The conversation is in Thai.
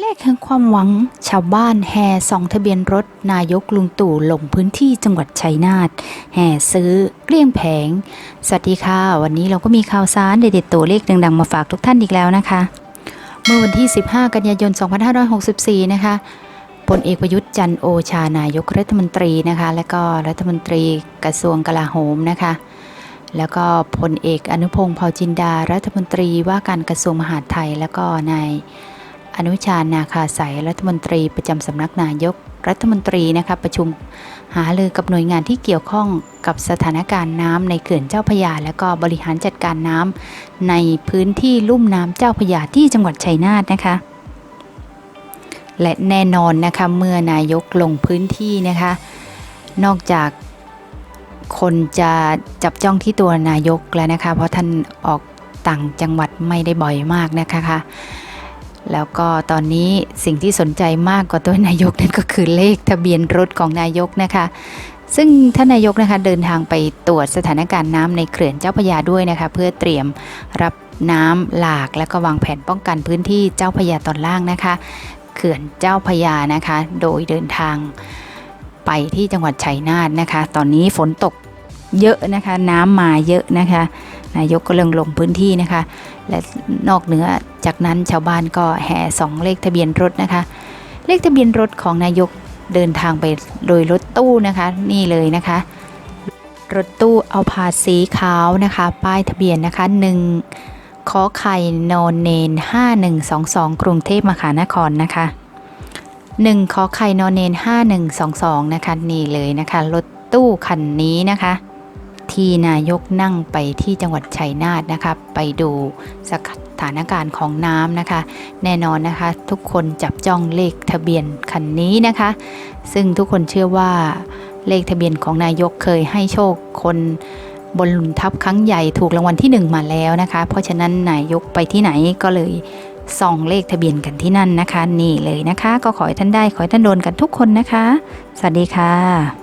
เลขแห่งความหวัง ชาวบ้านแห่ส่องทะเบียนรถ นายกลุงตู่ลงพื้นที่จังหวัดชัยนาทแห่ซื้อเกลี้ยงแผง สวัสดีค่ะ วันนี้เราก็มีข่าวสารเด็ดๆตัวเลขดังๆมาฝากทุกท่านอีกแล้วนะคะ เมื่อวันที่ 15 กันยายน 2564 นะคะพลเอกประยุทธ์จันโอชานายกรัฐมนตรีนะคะ และก็รัฐมนตรีกระทรวงกลาโหมนะคะ แล้วก็พลเอกอนุพงศ์เผ่าจินดารัฐมนตรีว่าการกระทรวงมหาดไทย แล้วก็นาย อนุชานาคาสายรัฐมนตรีประจำสำนักนายกรัฐมนตรีนะคะประชุมหารือกับหน่วยงานที่เกี่ยวข้องกับสถานการณ์น้ำในเขื่อนเจ้าพยา และก็บริหารจัดการน้ำในพื้นที่ลุ่มน้ำเจ้าพยาที่จังหวัดชัยนาทนะคะและแน่นอนนะคะเมื่อนายกลงพื้นที่นะคะ นอกจากคนจะจับจ้องที่ตัวนายกแล้วนะคะ เพราะท่านออกต่างจังหวัดไม่ได้บ่อยมากนะคะค่ะ แล้วก็ตอนนี้สิ่งที่สนใจมากกว่าตัวนายกนั่นก็คือเลขทะเบียนรถของนายกนะคะ ซึ่งท่านนายกนะคะเดินทางไปตรวจสถานการณ์น้ำในเขื่อนเจ้าพยาด้วยนะคะ เพื่อเตรียมรับน้ำหลากและก็วางแผนป้องกันพื้นที่เจ้าพยาตอนล่างนะคะ เขื่อนเจ้าพยานะคะ โดยเดินทางไปที่จังหวัดชัยนาทนะคะ ตอนนี้ฝนตก เยอะนะคะ น้ำมาเยอะนะคะ นายกก็เริ่มลงพื้นที่นะคะ และนอกเหนือจากนั้นชาวบ้านก็แห่สองเลขทะเบียนรถนะคะ เลขทะเบียนรถของนายกเดินทางไปโดยรถตู้นะคะ นี่เลยนะคะ รถตู้เอาผาสีขาวนะคะ ป้ายทะเบียนนะคะ1ขอไข่นอนเนน 5122 กรุงเทพมหานครนะคะ 1ขอไข่นอนเนน 5122 นะคะ นี่เลยนะคะ รถตู้คันนี้นะคะ ที่นายกนั่งไปที่จังหวัดชัยนาทนะคะ ไปดูสถานการณ์ของน้ำนะคะ แน่นอนนะคะ ทุกคนจับจ้องเลขทะเบียนคันนี้นะคะ ซึ่งทุกคนเชื่อว่าเลขทะเบียนของนายกเคยให้โชคคนบนหลุนทับครั้งใหญ่ถูกรางวัลที่หนึ่งมาแล้วนะคะ เพราะฉะนั้นนายกไปที่ไหนก็เลยส่องเลขทะเบียนกันที่นั่นนะคะ นี่เลยนะคะ ก็ขอให้ท่านได้ขอให้ท่านโดนกันทุกคนนะคะ สวัสดีค่ะ